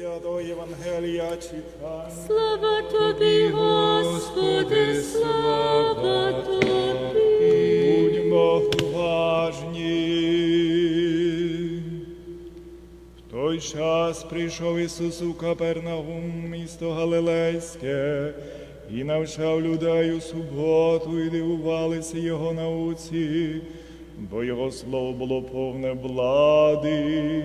Святого Євангелія читання. Слава тобі, Господи, слава тобі. Будьмо уважні. В той час прийшов Ісус у Капернаум, місто Галилейське, і навчав людей у суботу, і дивувалися Його науці, бо Його слово було повне влади.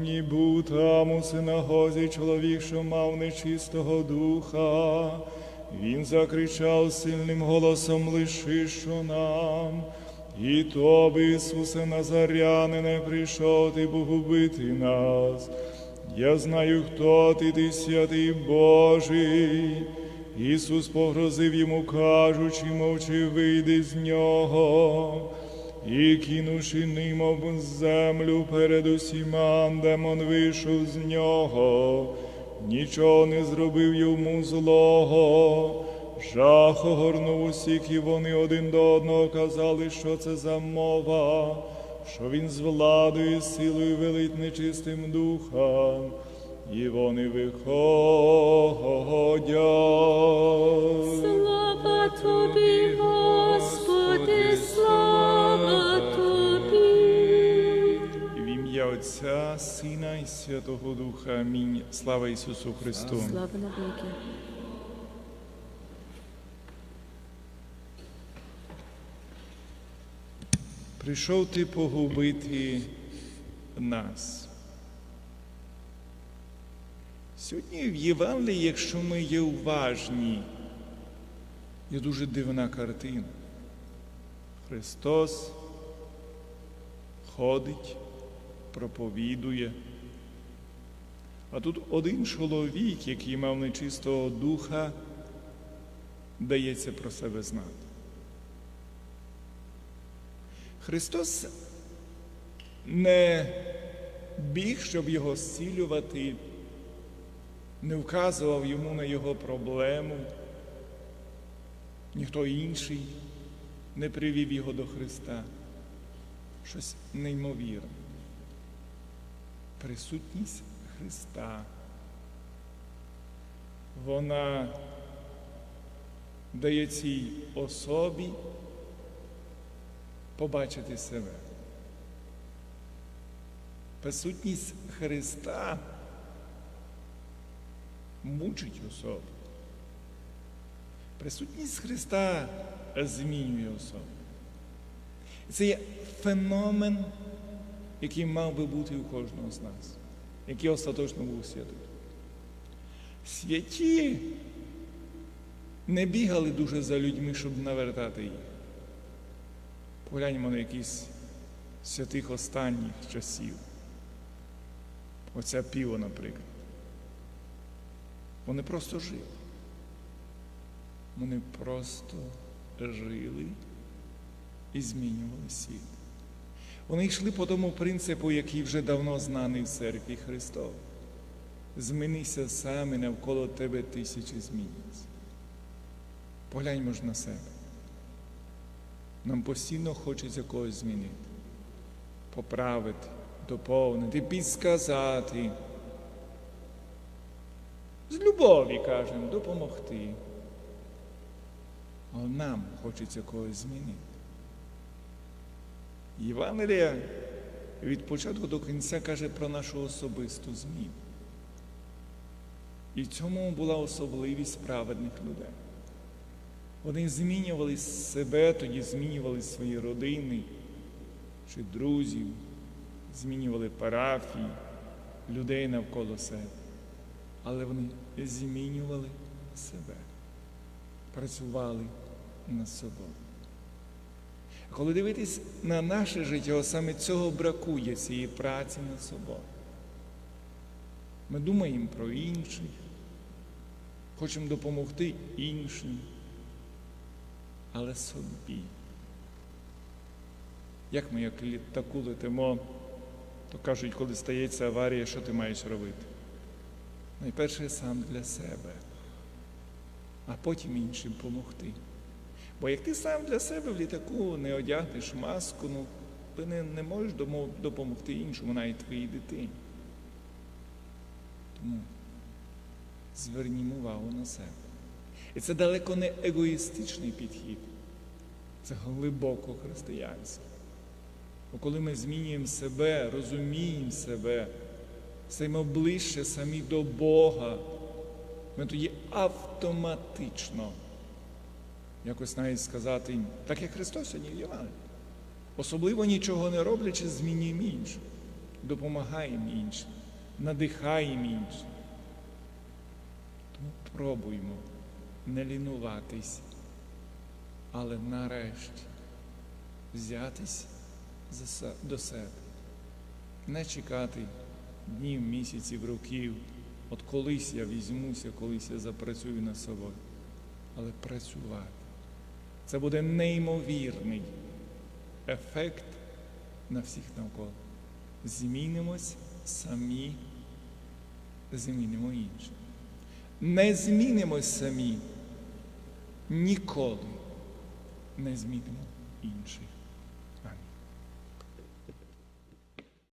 Ні був там у синагозі чоловік, що мав нечистого духа. Він закричав сильним голосом лиши, що нам. І то би Ісусе Назаряне не прийшов ти погубити нас. Я знаю, хто ти, ти святий Божий. Ісус погрозив йому, кажучи, мовчи, вийди з нього. І кинувши ним об землю перед усіма, демон вийшов з нього, нічого не зробив йому злого. Жах огорнув усіх, і вони один до одного казали, що це за мова, що він з владою і силою велить нечистим духом, і вони виходять. Слава тобі, Господи, Отця, Сина і Святого Духа. Амінь. Слава Ісусу Христу. Слава навіки. Прийшов ти погубити нас. Сьогодні в Євангелії, якщо ми є уважні, є дуже дивна картина. Христос ходить, проповідує. А тут один чоловік, який мав нечистого духа, дається про себе знати. Христос не біг, щоб його зцілювати, не вказував йому на його проблему. Ніхто інший не привів його до Христа. Щось неймовірне. Присутність Христа. Вона дає цій особі побачити себе. Присутність Христа мучить особу. Присутність Христа змінює особу. Це є феномен, який мав би бути у кожного з нас, який остаточно був святий. Святі не бігали дуже за людьми, щоб навертати їх. Погляньмо на якісь святих останніх часів. Оця піво, наприклад. Вони просто жили. Вони просто жили і змінювали світ. Вони йшли по тому принципу, який вже давно знаний в церкві Христовій. Змінися сам і навколо тебе тисячі зміняться. Погляньмо ж на себе. Нам постійно хочеться когось змінити, поправити, доповнити, підсказати. З любові кажемо, допомогти. Але нам хочеться когось змінити. Євангелія від початку до кінця каже про нашу особисту зміну. І в цьому була особливість праведних людей. Вони змінювали себе, тоді змінювали свої родини чи друзів, змінювали парафії, людей навколо себе. Але вони змінювали себе, працювали над собою. Коли дивитись на наше життя, саме цього бракує цієї праці над собою. Ми думаємо про інших, хочемо допомогти іншим але собі. Як ми як літаку летимо, то кажуть, коли стається аварія, що ти маєш робити? Найперше сам для себе, а потім іншим допомогти. Бо як ти сам для себе в літаку не одягнеш маску, ну ти не, не можеш допомогти іншому, навіть твоїй дитині. Тому звернімо увагу на себе. І це далеко не егоїстичний підхід, це глибоко християнський. Бо коли ми змінюємо себе, розуміємо себе, стаємо ближче самі до Бога, ми тоді автоматично, якось навіть сказати, так як Христос сьогодні в Євангелії, особливо нічого не роблячи, змінюємо інших, допомагаємо іншим, надихаємо інших. Тому пробуймо не лінуватись, але нарешті взятись до себе, не чекати днів, місяців, років. От колись я візьмуся, колись я запрацюю над собою, але працювати. Це буде неймовірний ефект на всіх навколо. Змінимось самі, змінимо інших. Не змінимось самі, ніколи не змінимо інших.